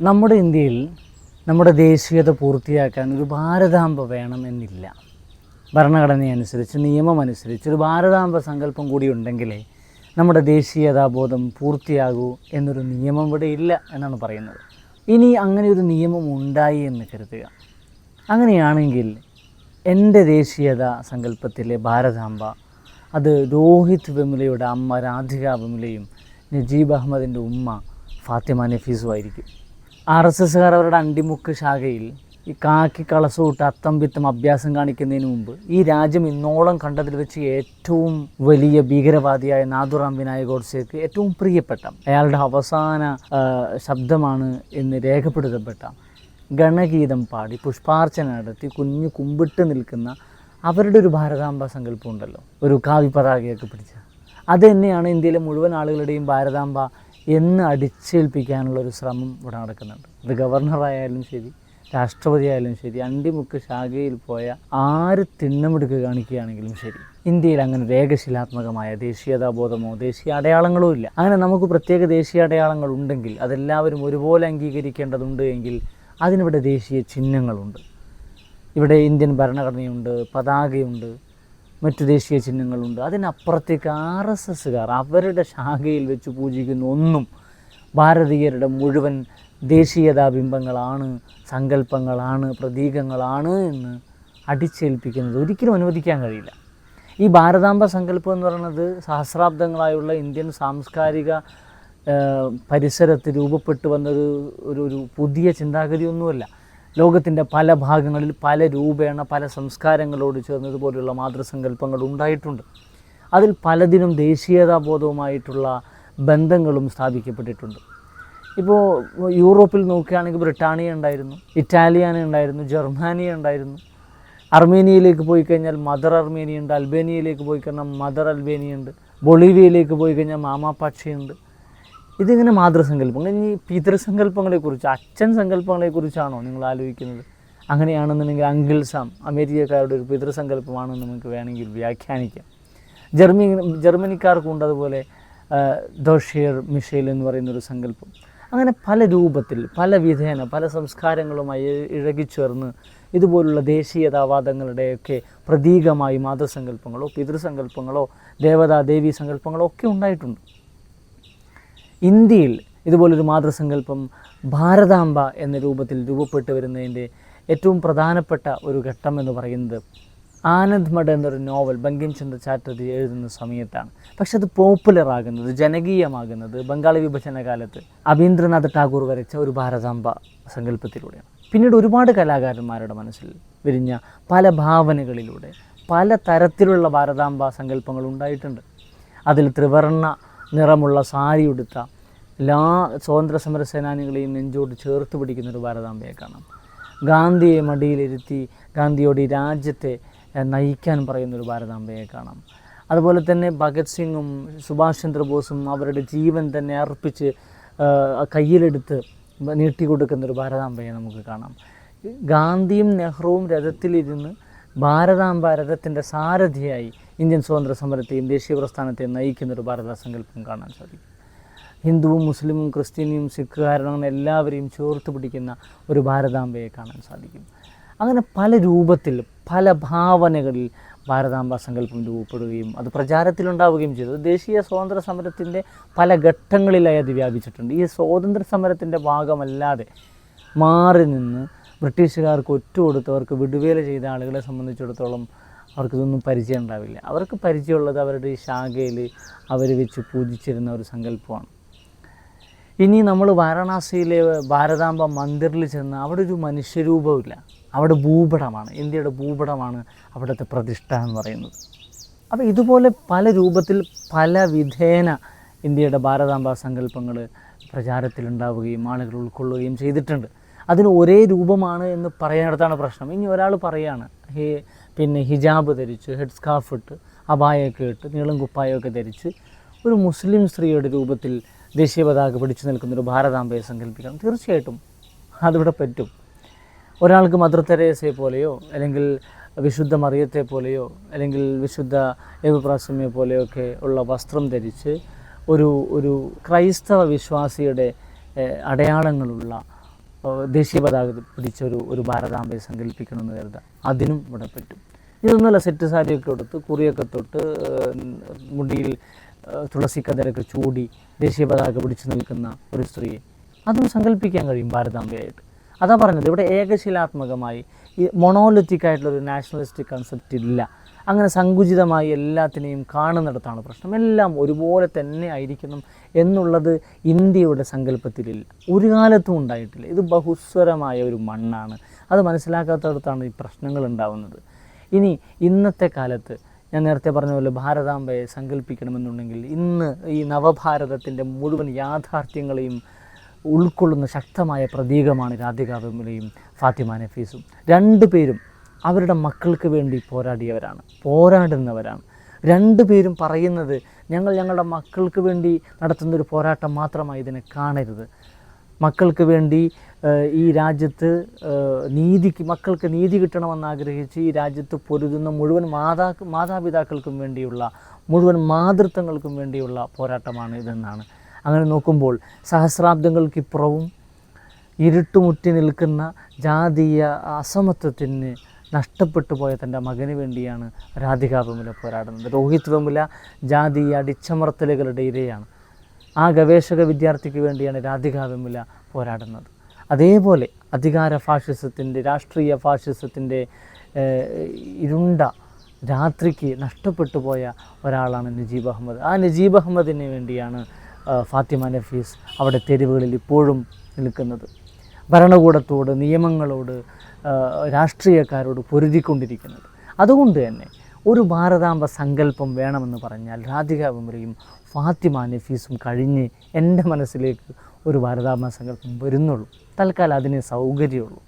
നമ്മുടെ ഇന്ത്യയിൽ നമ്മുടെ ദേശീയത പൂർത്തിയാക്കാൻ ഒരു ഭാരതാംബ വേണമെന്നില്ല. ഭരണഘടനയനുസരിച്ച് നിയമമനുസരിച്ച് ഒരു ഭാരതാംബ സങ്കല്പം കൂടി ഉണ്ടെങ്കിലേ നമ്മുടെ ദേശീയതാബോധം പൂർത്തിയാകൂ എന്നൊരു നിയമം ഇവിടെ ഇല്ല എന്നാണ് പറയുന്നത്. ഇനി അങ്ങനെ ഒരു നിയമം ഉണ്ടായി എന്ന് കരുതുക. അങ്ങനെയാണെങ്കിൽ എന്റെ ദേശീയത സങ്കല്പത്തിലെ ഭാരതാംബ അത് രോഹിത് വെമുലയുടെ അമ്മ രാധിക വെമുലയും നജീബ് അഹമ്മദിന്റെ ഉമ്മ ഫാത്തിമ നഫീസും ആയിരിക്കും. ആർ എസ് എസ്സുകാർ അവരുടെ അണ്ടിമുക്ക് ശാഖയിൽ ഈ കാക്കി കളസൂട്ട് അത്തം വിത്തം അഭ്യാസം കാണിക്കുന്നതിന് മുമ്പ് ഈ രാജ്യം ഇന്നോളം കണ്ടതിൽ വെച്ച് ഏറ്റവും വലിയ ഭീകരവാദിയായ നാദുറാം വിനായക് ഗോഡ്സേക്ക് ഏറ്റവും പ്രിയപ്പെട്ട അയാളുടെ അവസാന ശബ്ദമാണ് എന്ന് രേഖപ്പെടുത്തപ്പെട്ട ഗണഗീതം പാടി പുഷ്പാർച്ചന നടത്തി കുഞ്ഞു കുമ്പിട്ട് നിൽക്കുന്ന അവരുടെ ഒരു ഭാരതാംബ സങ്കല്പം ഉണ്ടല്ലോ ഒരു കാവ്യ പതാകയൊക്കെ പിടിച്ച. അത് തന്നെയാണ് ഇന്ത്യയിലെ മുഴുവൻ ആളുകളുടെയും ഭാരതാംബ എന്ന് അടിച്ചേൽപ്പിക്കാനുള്ള ഒരു ശ്രമം ഇവിടെ നടക്കുന്നുണ്ട്. അത് ഗവർണറായാലും ശരി രാഷ്ട്രപതി ആയാലും ശരി അണ്ടിമുക്ക് ശാഖയിൽ പോയ ആര് തിണ്ണമെടുക്ക് കാണിക്കുകയാണെങ്കിലും ശരി ഇന്ത്യയിൽ അങ്ങനെ രേഖശിലാത്മകമായ ദേശീയതാബോധമോ ദേശീയ അടയാളങ്ങളോ ഇല്ല. അങ്ങനെ നമുക്ക് പ്രത്യേക ദേശീയ അടയാളങ്ങൾ ഉണ്ടെങ്കിൽ അതെല്ലാവരും ഒരുപോലെ അംഗീകരിക്കേണ്ടതുണ്ട് എങ്കിൽ അതിനിവിടെ ദേശീയ ചിഹ്നങ്ങളുണ്ട്. ഇവിടെ ഇന്ത്യൻ ഭരണഘടനയുണ്ട് പതാകയുണ്ട് മറ്റു ദേശീയ ചിഹ്നങ്ങളുണ്ട്. അതിനപ്പുറത്തേക്ക് ആർ എസ് എസ്സുകാർ അവരുടെ ശാഖയിൽ വെച്ച് പൂജിക്കുന്ന ഒന്നും ഭാരതീയരുടെ മുഴുവൻ ദേശീയതാ ബിംബങ്ങളാണ് സങ്കല്പങ്ങളാണ് പ്രതീകങ്ങളാണ് എന്ന് അടിച്ചേൽപ്പിക്കുന്നത്. ഒരിക്കലും അനുവദിക്കാൻ കഴിയില്ല. ഈ ഭാരതാംബ സങ്കല്പം എന്ന് പറയുന്നത് സഹസ്രാബ്ദങ്ങളായുള്ള ഇന്ത്യൻ സാംസ്കാരിക പരിസരത്ത് രൂപപ്പെട്ടു വന്നൊരു ഒരു ഒരു പുതിയ ചിന്താഗതിയൊന്നുമല്ല. ലോകത്തിന്റെ പല ഭാഗങ്ങളിൽ പല രൂപേണ പല സംസ്കാരങ്ങളോട് ചേർന്നതുപോലെയുള്ള മാതൃസങ്കല്പങ്ങൾ ഉണ്ടായിട്ടുണ്ട്. അതിൽ പലതിനും ദേശീയതാബോധവുമായിട്ടുള്ള ബന്ധങ്ങളും സ്ഥാപിക്കപ്പെട്ടിട്ടുണ്ട്. ഇപ്പോൾ യൂറോപ്പിൽ നോക്കുകയാണെങ്കിൽ ബ്രിട്ടാനിയ ഉണ്ടായിരുന്നു ഇറ്റാലിയാന ഉണ്ടായിരുന്നു ജർമ്മാനിയ ഉണ്ടായിരുന്നു. അർമേനിയയിലേക്ക് പോയി കഴിഞ്ഞാൽ മദർ അർമേനിയ ഉണ്ട് അൽബേനിയയിലേക്ക് പോയി കഴിഞ്ഞാൽ മദർ അൽബേനിയ ഉണ്ട് ബൊളീവിയയിലേക്ക് പോയി കഴിഞ്ഞാൽ മാമാപാക്ഷയുണ്ട് ഇതിങ്ങനെ മാതൃസങ്കല്പങ്ങൾ ഇനി പിതൃസങ്കല്പങ്ങളെക്കുറിച്ച് അച്ഛൻ സങ്കല്പങ്ങളെക്കുറിച്ചാണോ നിങ്ങൾ ആലോചിക്കുന്നത്? അങ്ങനെയാണെന്നുണ്ടെങ്കിൽ അങ്കിൾ സാം അമേരിക്കക്കാരുടെ ഒരു പിതൃസങ്കല്പമാണെന്ന് നമുക്ക് വേണമെങ്കിൽ വ്യാഖ്യാനിക്കാം. ജർമ്മനി ജർമ്മനിക്കാർക്കുണ്ട് അതുപോലെ ദോഷിയർ മിഷേൽ എന്ന് പറയുന്നൊരു സങ്കല്പം. അങ്ങനെ പല രൂപത്തിൽ പല വിധേന പല സംസ്കാരങ്ങളുമായി ഇഴകിച്ചേർന്ന് ഇതുപോലുള്ള ദേശീയതാവാദങ്ങളുടെയൊക്കെ പ്രതീകമായി മാതൃസങ്കല്പങ്ങളോ പിതൃസങ്കല്പങ്ങളോ ദേവതാ ദേവീ സങ്കല്പങ്ങളോ ഒക്കെ ഉണ്ടായിട്ടുണ്ട്. ഇന്ത്യയിൽ ഇതുപോലൊരു മാതൃസങ്കല്പം ഭാരതാംബ എന്ന രൂപത്തിൽ രൂപപ്പെട്ടു വരുന്നതിന്റെ ഏറ്റവും പ്രധാനപ്പെട്ട ഒരു ഘട്ടം എന്ന് പറയുന്നത് ആനന്ദ് മഠ എന്നൊരു നോവൽ ബങ്കിം ചന്ദ്ര ചാറ്റർജി എഴുതുന്ന സമയത്താണ്. പക്ഷെ അത് പോപ്പുലർ ആകുന്നത് ജനകീയമാകുന്നത് ബംഗാളി വിഭജന കാലത്ത് അബീന്ദ്രനാഥ് ടാഗോർ വരച്ച ഒരു ഭാരതാംബ സങ്കല്പത്തിലൂടെയാണ്. പിന്നീട് ഒരുപാട് കലാകാരന്മാരുടെ മനസ്സിൽ വിരിഞ്ഞ പല ഭാവനകളിലൂടെ പല തരത്തിലുള്ള ഭാരതാംബ സങ്കല്പങ്ങൾ ഉണ്ടായിട്ടുണ്ട്. അതിൽ ത്രിവർണ നിറമുള്ള സാരി ഉടുത്ത എല്ലാ സ്വാതന്ത്ര്യ സമര സേനാനികളെയും നെഞ്ചോട് ചേർത്ത് പിടിക്കുന്ന ഒരു ഭാരതാംബയെ കാണാം. ഗാന്ധിയെ മടിയിലിരുത്തി ഗാന്ധിയോട് ഈ രാജ്യത്തെ നയിക്കാൻ പറയുന്ന ഒരു ഭാരതാംബയെ കാണാം. അതുപോലെ തന്നെ ഭഗത് സിംഗും സുഭാഷ് ചന്ദ്രബോസും അവരുടെ ജീവൻ തന്നെ അർപ്പിച്ച് കയ്യിലെടുത്ത് നീട്ടിക്കൊടുക്കുന്ന ഒരു ഭാരതാംബയെ നമുക്ക് കാണാം. ഗാന്ധിയും നെഹ്റുവും രഥത്തിലിരുന്ന് ഭാരതാംബ രഥത്തിന്റെ സാരഥിയായി ഇന്ത്യൻ സ്വാതന്ത്ര്യ സമരത്തെയും ദേശീയ പ്രസ്ഥാനത്തെയും നയിക്കുന്ന ഒരു ഭാരത സങ്കല്പം കാണാൻ സാധിക്കും. ഹിന്ദുവും മുസ്ലിമും ക്രിസ്ത്യനിയും സിഖുകാരനും എല്ലാവരെയും ചേർത്ത് പിടിക്കുന്ന ഒരു ഭാരതാംബയെ കാണാൻ സാധിക്കും. അങ്ങനെ പല രൂപത്തിൽ പല ഭാവനകളിൽ ഭാരതാംബ സങ്കല്പം രൂപപ്പെടുകയും അത് പ്രചാരത്തിലുണ്ടാവുകയും ചെയ്തു. ദേശീയ സ്വാതന്ത്ര്യ സമരത്തിന്റെ പല ഘട്ടങ്ങളിലായി അത് വ്യാപിച്ചിട്ടുണ്ട്. ഈ സ്വാതന്ത്ര്യ സമരത്തിന്റെ ഭാഗമല്ലാതെ മാറി നിന്ന് ബ്രിട്ടീഷുകാർക്ക് ഒറ്റ കൊടുത്തവർക്ക് വിടുവേല ചെയ്ത ആളുകളെ സംബന്ധിച്ചിടത്തോളം അവർക്കിതൊന്നും പരിചയം ഉണ്ടാവില്ല. അവർക്ക് പരിചയമുള്ളത് അവരുടെ ഈ ശാഖയിൽ അവർ വെച്ച് പൂജിച്ചിരുന്ന ഒരു സങ്കല്പമാണ്. ഇനി നമ്മൾ വാരണാസിയിലെ ഭാരതാംബ മന്ദിറിൽ ചെന്ന് അവിടെ ഒരു മനുഷ്യരൂപമില്ല അവിടെ ഭൂപടമാണ്. ഇന്ത്യയുടെ ഭൂപടമാണ് അവിടുത്തെ പ്രതിഷ്ഠ എന്ന് പറയുന്നത്. അപ്പോൾ ഇതുപോലെ പല രൂപത്തിൽ പല വിധേന ഇന്ത്യയുടെ ഭാരതാംബ സങ്കല്പങ്ങൾ പ്രചാരത്തിലുണ്ടാവുകയും ആളുകൾ ഉൾക്കൊള്ളുകയും ചെയ്തിട്ടുണ്ട്. അതിന് ഒരേ രൂപമാണ് എന്ന് പറയുന്നിടത്താണ് പ്രശ്നം. ഇനി ഒരാൾ പറയാണ് ഹി പിന്നെ ഹിജാബ് ധരിച്ച് ഹെഡ് സ്കാർഫ് ഇട്ട് അബായൊക്കെ ഇട്ട് നീളം കുപ്പായമൊക്കെ ധരിച്ച് ഒരു മുസ്ലിം സ്ത്രീയുടെ രൂപത്തിൽ ദേശീയ പതാക പിടിച്ചു നിൽക്കുന്നൊരു ഭാരതാംബയെ സങ്കല്പിക്കണം. തീർച്ചയായിട്ടും അതിവിടെ പറ്റും. ഒരാൾക്ക് മദർ തെരേസയെ പോലെയോ അല്ലെങ്കിൽ വിശുദ്ധ മറിയത്തെ പോലെയോ അല്ലെങ്കിൽ വിശുദ്ധ ഏകപ്രാസമ്യെ പോലെയോ ഒക്കെ ഉള്ള വസ്ത്രം ധരിച്ച് ഒരു ഒരു ക്രൈസ്തവ വിശ്വാസിയുടെ അടയാളങ്ങളുള്ള ദേശീയ പതാക പിടിച്ച ഒരു ഒരു ഭാരതാംബയെ സങ്കല്പിക്കണമെന്ന് കരുതാം. അതിനും ഇവിടെ പറ്റും. ഇതൊന്നുമല്ല സെറ്റ് സാരിയൊക്കെ എടുത്ത് കുറിയൊക്കെ തൊട്ട് മുടിയിൽ തുളസി ചൂടി ദേശീയ പതാക പിടിച്ചു നിൽക്കുന്ന ഒരു സ്ത്രീയെ അതും സങ്കല്പിക്കാൻ കഴിയും ഭാരതാംബയായിട്ട്. അതാ പറഞ്ഞത് ഇവിടെ ഏകശിലാത്മകമായി ഈ മൊണോലിറ്റിക് ആയിട്ടുള്ള ഒരു നാഷണലിസ്റ്റിക് കൺസെപ്റ്റ് ഇല്ല. അങ്ങനെ സങ്കുചിതമായി എല്ലാത്തിനെയും കാണുന്നിടത്താണ് പ്രശ്നം. എല്ലാം ഒരുപോലെ തന്നെ ആയിരിക്കണം എന്നുള്ളത് ഇന്ത്യയുടെ സങ്കല്പത്തിലില്ല. ഒരു കാലത്തും ഉണ്ടായിട്ടില്ല. ഇത് ബഹുസ്വരമായ ഒരു മണ്ണാണ്. അത് മനസ്സിലാക്കാത്തടത്താണ് ഈ പ്രശ്നങ്ങൾ ഉണ്ടാവുന്നത്. ഇനി ഇന്നത്തെ കാലത്ത് ഞാൻ നേരത്തെ പറഞ്ഞ പോലെ ഭാരതാംബയെ സങ്കല്പിക്കണമെന്നുണ്ടെങ്കിൽ ഇന്ന് ഈ നവഭാരതത്തിന്റെ മുഴുവൻ യാഥാർത്ഥ്യങ്ങളെയും ഉൾക്കൊള്ളുന്ന ശക്തമായ പ്രതീകമാണ് രാധിക വെമുലയും ഫാത്തിമ നഫീസും. രണ്ടുപേരും അവരുടെ മക്കൾക്ക് വേണ്ടി പോരാടിയവരാണ് പോരാടുന്നവരാണ്. രണ്ടു പേരും പറയുന്നത് ഞങ്ങൾ ഞങ്ങളുടെ മക്കൾക്ക് വേണ്ടി നടത്തുന്നൊരു പോരാട്ടം മാത്രമായി ഇതിനെ കാണരുത്. മക്കൾക്ക് വേണ്ടി ഈ രാജ്യത്ത് നീതിക്ക് മക്കൾക്ക് നീതി കിട്ടണമെന്ന് ആഗ്രഹിച്ച് ഈ രാജ്യത്ത് പൊരുതുന്ന മുഴുവൻ മാതാ മാതാപിതാക്കൾക്കും വേണ്ടിയുള്ള മുഴുവൻ മാതൃത്വങ്ങൾക്കും വേണ്ടിയുള്ള പോരാട്ടമാണ് ഇതെന്നാണ്. അങ്ങനെ നോക്കുമ്പോൾ സഹസ്രാബ്ദങ്ങൾക്കിപ്പുറവും ഇരുട്ടുമുറ്റി നിൽക്കുന്ന ജാതീയ അസമത്വത്തിന് നഷ്ടപ്പെട്ടു പോയ തന്റെ മകന് വേണ്ടിയാണ് രാധിക വെമുല പോരാടുന്നത്. രോഹിത് വെമുല ജാതീയ അടിച്ചമർത്തലുകളുടെ ഇരയാണ്. ആ ഗവേഷക വിദ്യാർത്ഥിക്ക് വേണ്ടിയാണ് രാധിക പോരാടുന്നത്. അതേപോലെ അധികാര ഫാഷിസത്തിന്റെ രാഷ്ട്രീയ ഫാഷിസത്തിന്റെ ഇരുണ്ട രാത്രിക്ക് നഷ്ടപ്പെട്ടു പോയ ഒരാളാണ് നജീബ് അഹമ്മദ്. ആ നജീബ് അഹമ്മദിന് വേണ്ടിയാണ് ഫാത്തിമ നഫീസ് അവിടെ തെരുവുകളിൽ ഇപ്പോഴും നിൽക്കുന്നത്. ഭരണകൂടത്തോട് നിയമങ്ങളോട് രാഷ്ട്രീയക്കാരോട് പൊരുതിക്കൊണ്ടിരിക്കുന്നത്. അതുകൊണ്ട് തന്നെ ഒരു ഭാരതാംബ സങ്കല്പം വേണമെന്ന് പറഞ്ഞാൽ രാധിക വെമുലയും ഫാത്തിമ നഫീസും കഴിഞ്ഞ് എന്റെ മനസ്സിലേക്ക് ഒരു ഭാരതാംബ സങ്കല്പം വരുന്നുള്ളൂ. തൽക്കാലം അതിന് സൗകര്യമുള്ളൂ.